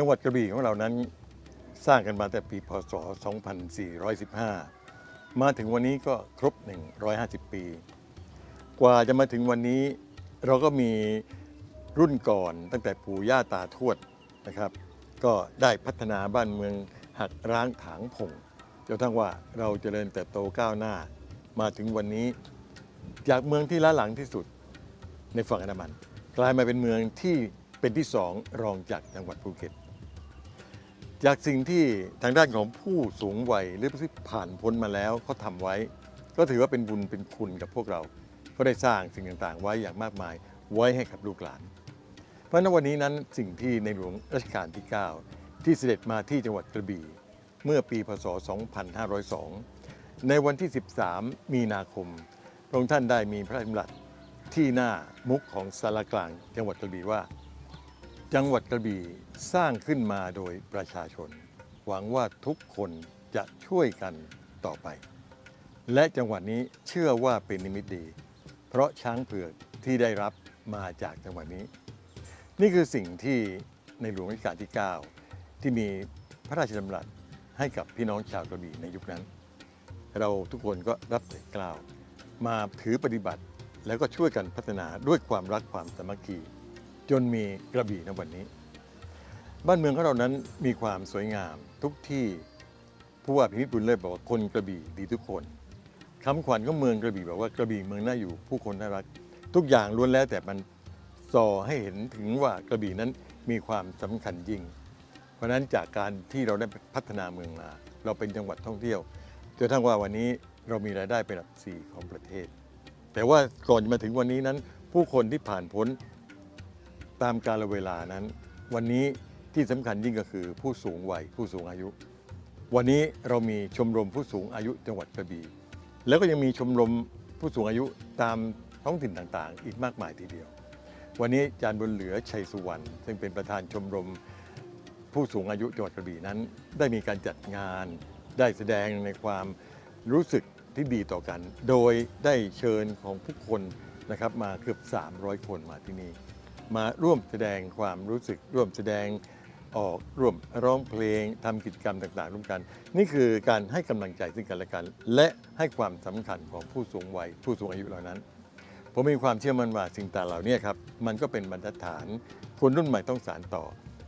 จังหวัดกระบี่ของเรานั้นสร้างกันมาแต่ปีพศ 2415 มาถึงวันนี้ก็ครบ 150 ปี กว่าจะมาถึงวันนี้เราก็มีรุ่นก่อนตั้งแต่ปู่ย่าตาทวดนะครับ ก็ได้พัฒนาบ้านเมืองหักร้างถางผงจนทั่งว่าเราเจริญเติบโตก้าวหน้า มาถึงวันนี้ จากเมืองที่ล้าหลังที่สุดในฝั่งอันดามัน กลายมาเป็นเมืองที่เป็นที่สองรองจากจังหวัดภูเก็ต จากสิ่งที่ทางด้านของผู้สูงวัยหรือผู้ที่ผ่านพ้นมาแล้วเขาทำไว้ ก็ถือว่าเป็นบุญเป็นคุณกับพวกเราก็ได้สร้างสิ่งต่างๆ ไว้อย่างมากมายไว้ให้กับลูกหลาน เพราะฉะนั้นวันนี้นั้นสิ่งที่ในหลวงรัชกาลที่ 9 ที่เสด็จมาที่จังหวัดกระบี่เมื่อปีพศ 2502 ในวันที่ 13 มีนาคม พระองค์ท่านได้มีพระราชดำรัสที่หน้ามุกของสารกลางจังหวัดกระบี่ว่า จังหวัดกระบี่สร้างขึ้นมาโดยประชาชน หวังว่าทุกคนจะช่วยกันต่อไป และจังหวัดนี้เชื่อว่าเป็นนิมิตดี เพราะช้างเผือกที่ได้รับมาจากจังหวัดนี้ นี่คือสิ่งที่ในหลวงรัชกาลที่ 9 ที่มีพระราชดำรัสให้กับพี่น้องชาวกระบี่ในยุคนั้น เราทุกคนก็รับใส่กล่าว มาถือปฏิบัติแล้วก็ช่วยกันพัฒนาด้วยความรักความสามัคคี จนมีกระบี่ในวันนี้ บ้านเมืองของเรานั้นมีความสวยงามทุกที่ผู้ว่าพิพิธบุญเลิศบอกว่าคนกระบี่ดีทุกคนคำขวัญของเมืองกระบี่บอกว่ากระบี่เมืองน่าอยู่ผู้คนน่ารัก ทุกอย่างล้วนแล้วแต่มันส่อให้เห็นถึงว่ากระบี่นั้นมีความสำคัญยิ่ง เพราะฉะนั้นจากการที่เราได้พัฒนาเมืองมา เราเป็นจังหวัดท่องเที่ยวจนทั่งว่าวันนี้เรามีรายได้เป็นอันดับสี่ของประเทศ แต่ว่าก่อนจะมาถึงวันนี้นั้น ผู้คนที่ผ่านพ้น ตามกาลเวลานั้น วันนี้ที่สำคัญยิ่งก็คือผู้สูงวัยผู้สูงอายุ วันนี้เรามีชมรมผู้สูงอายุจังหวัดกระบี่แล้วก็ยังมีชมรมผู้สูงอายุตามท้องถิ่นต่างๆ อีกมากมายทีเดียว วันนี้อาจารย์บุญเหลือชัยสุวรรณซึ่งเป็นประธานชมรมผู้สูงอายุจังหวัดกระบี่นั้น ได้มีการจัดงาน ได้แสดงในความรู้สึกที่ดีต่อกัน โดยได้เชิญของผู้คนนะครับมาเกือบ 300 คนมาที่นี่ มาร่วมแสดงความรู้สึกร่วมแสดงออกร่วมร้องเพลงทำกิจกรรมต่างๆ ร่วมกัน นี่คือการให้กำลังใจซึ่งกันและกัน และให้ความสำคัญของผู้สูงวัยผู้สูงอายุเหล่านั้น ผมมีความเชื่อมั่นว่าสิ่งต่างเหล่านี้ครับมันก็เป็นบรรทัดฐาน คนรุ่นใหม่ต้องสานต่อ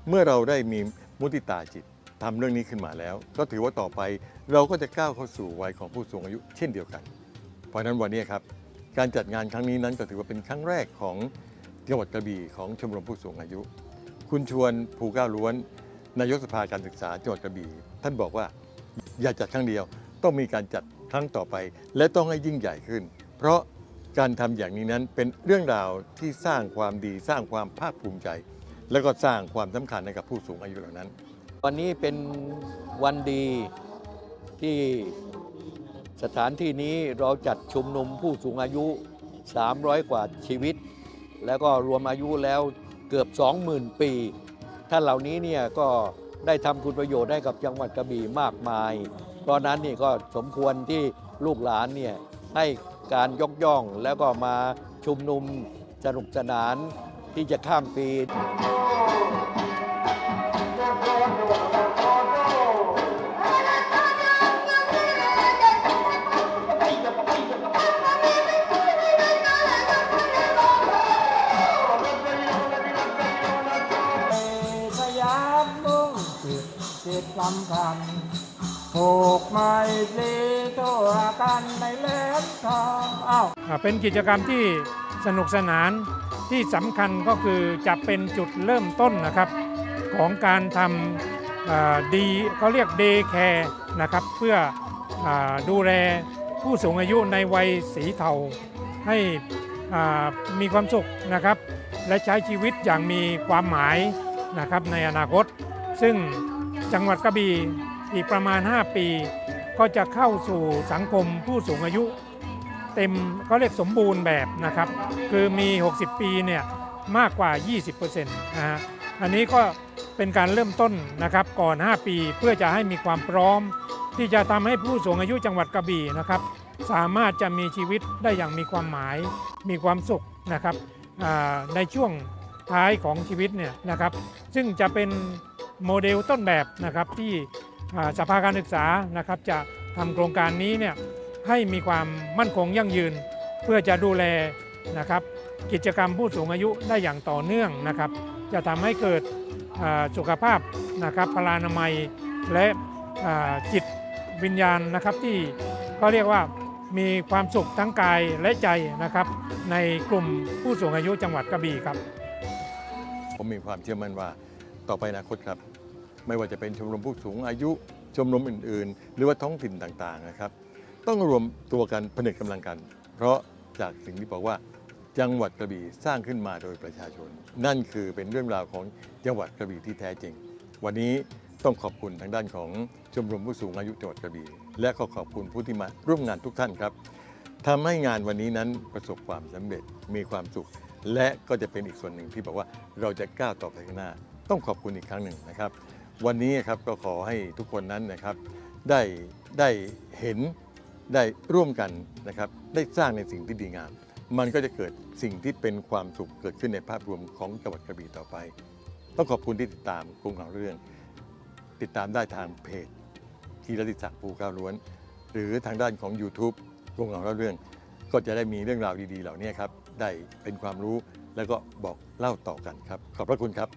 เมื่อเราได้มีมุติตาจิตทำเรื่องนี้ขึ้นมาแล้ว ก็ถือว่าต่อไปเราก็จะก้าวเข้าสู่วัยของผู้สูงอายุเช่นเดียวกัน เพราะฉะนั้นวันนี้ครับ การจัดงานครั้งนี้นั้นก็ถือว่าเป็นครั้งแรกของ จังหวัดกระบี่ของชมรมผู้สูงอายุ คุณชวนภูก้าวล้วนนายกสภาการศึกษาจังหวัดกระบี่ ท่านบอกว่าอย่าจัดครั้งเดียว ต้องมีการจัดครั้งต่อไป และต้องให้ยิ่งใหญ่ขึ้น เพราะการทำอย่างนี้นั้นเป็นเรื่องราวที่สร้างความดีสร้างความภาคภูมิใจ แล้วก็สร้างความสำคัญให้กับผู้สูงอายุเหล่านั้น วันนี้เป็นวันดีที่สถานที่นี้เราจัดชุมนุมผู้สูงอายุ 300 กว่าชีวิต แล้วก็รวมอายุแล้วเกือบ 20,000 ปี ท่านเหล่านี้เนี่ยก็ได้ทำคุณประโยชน์ให้กับจังหวัดกระบี่มากมาย เพราะนั้นนี่ก็สมควรที่ลูกหลานเนี่ยให้การยกย่องแล้วก็มาชุมนุมสนุกสนานที่จะข้ามปี จิตสำคัญผูกไมตรีทั่วกันในเล่มทองอ้าวอ่าเป็นกิจกรรมที่สนุกสนานที่สำคัญก็คือจะเป็นจุดเริ่มต้นนะครับ ของการทำดีเขาเรียกเดย์แคร์นะครับ เพื่ออดูแลผู้สูงอายุในวัยสีเทาให้มีความสุขนะครับ และใช้ชีวิตอย่างมีความหมายนะครับในอนาคต ซึ่ง จังหวัดกระบี่อีกประมาณ 5 ปี ก็จะเข้าสู่สังคมผู้สูงอายุ เต็มเขาเรียกสมบูรณ์แบบนะครับ คือมี 60 ปีเนี่ยมากกว่า 20%นะฮะอันนี้ก็เป็นการเริ่มต้นนะครับก่อน 5 ปีเพื่อจะให้มีความพร้อม ที่จะทำให้ผู้สูงอายุจังหวัดกระบี่นะครับสามารถจะมีชีวิตได้อย่างมีความหมาย มีความสุขนะครับในช่วงท้ายของชีวิตเนี่ยนะครับ ซึ่งจะเป็น โมเดลต้นแบบนะครับที่สภาการศึกษานะครับจะทำโครงการนี้เนี่ยให้มีความมั่นคงยั่งยืน เพื่อจะดูแลนะครับกิจกรรมผู้สูงอายุได้อย่างต่อเนื่องนะครับ จะทำให้เกิดสุขภาพนะครับพลานามัยและจิตวิญญาณนะครับที่เขาเรียกว่ามีความสุขทั้งกายและใจนะครับ ในกลุ่มผู้สูงอายุจังหวัดกระบี่ครับ ผมมีความเชื่อมั่นว่า ต่อไปอนาคตครับ ไม่ว่าจะเป็นชมรมผู้สูงอายุชมรมอื่น ๆ หรือว่าท้องถิ่นต่างๆนะครับ ต้องรวมตัวกันผนึกกำลังกัน เพราะจากสิ่งที่บอกว่าจังหวัดกระบี่สร้างขึ้นมาโดยประชาชน นั่นคือเป็นเรื่องราวของจังหวัดกระบี่ที่แท้จริง วันนี้ต้องขอบคุณทางด้านของชมรมผู้สูงอายุจังหวัดกระบี่และก็ขอบคุณผู้ที่มาร่วมงานทุกท่านครับทำให้งานวันนี้นั้นประสบความสำเร็จมีความสุข และก็จะเป็นอีกส่วนหนึ่งที่บอกว่าเราจะก้าวต่อไปข้างหน้า ต้องขอบคุณอีกครั้งหนึ่งนะครับ วันนี้ครับก็ขอให้ทุกคนนั้นนะครับ ได้ได้เห็นได้ร่วมกันนะครับ ได้สร้างในสิ่งที่ดีงาม มันก็จะเกิดสิ่งที่เป็นความสุขเกิดขึ้นในภาพรวมของจังหวัดกระบี่ต่อไป ต้องขอบคุณที่ติดตามกรุงของเรื่อง ติดตามได้ทางเพจทีรติศักดิ์ภูก้าวล้วน หรือทางด้านของ YouTube กรุงของเรื่อง ก็จะได้มีเรื่องราวดีๆ เหล่านี้ครับได้เป็นความรู้แล้วก็บอกเล่าต่อกันครับ ขอบพระคุณครับ